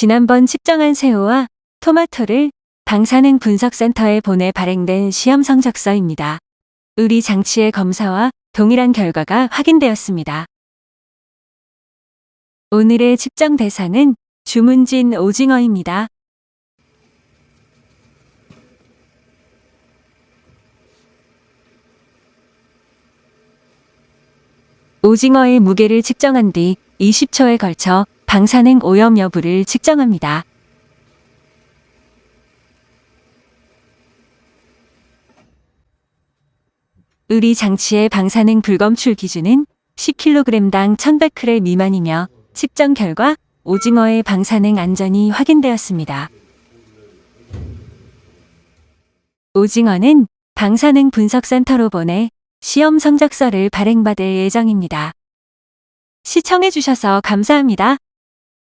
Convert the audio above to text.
지난번 측정한 새우와 토마토를 방사능 분석센터에 보내 발행된 시험 성적서입니다. 의리 장치의 검사와 동일한 결과가 확인되었습니다. 오늘의 측정 대상은 주문진 오징어입니다. 오징어의 무게를 측정한 뒤 20초에 걸쳐 방사능 오염 여부를 측정합니다. 의리 장치의 방사능 불검출 기준은 10kg당 1100g 미만이며 측정 결과 오징어의 방사능 안전이 확인되었습니다. 오징어는 방사능 분석센터로 보내 시험 성적서를 발행받을 예정입니다. 시청해주셔서 감사합니다.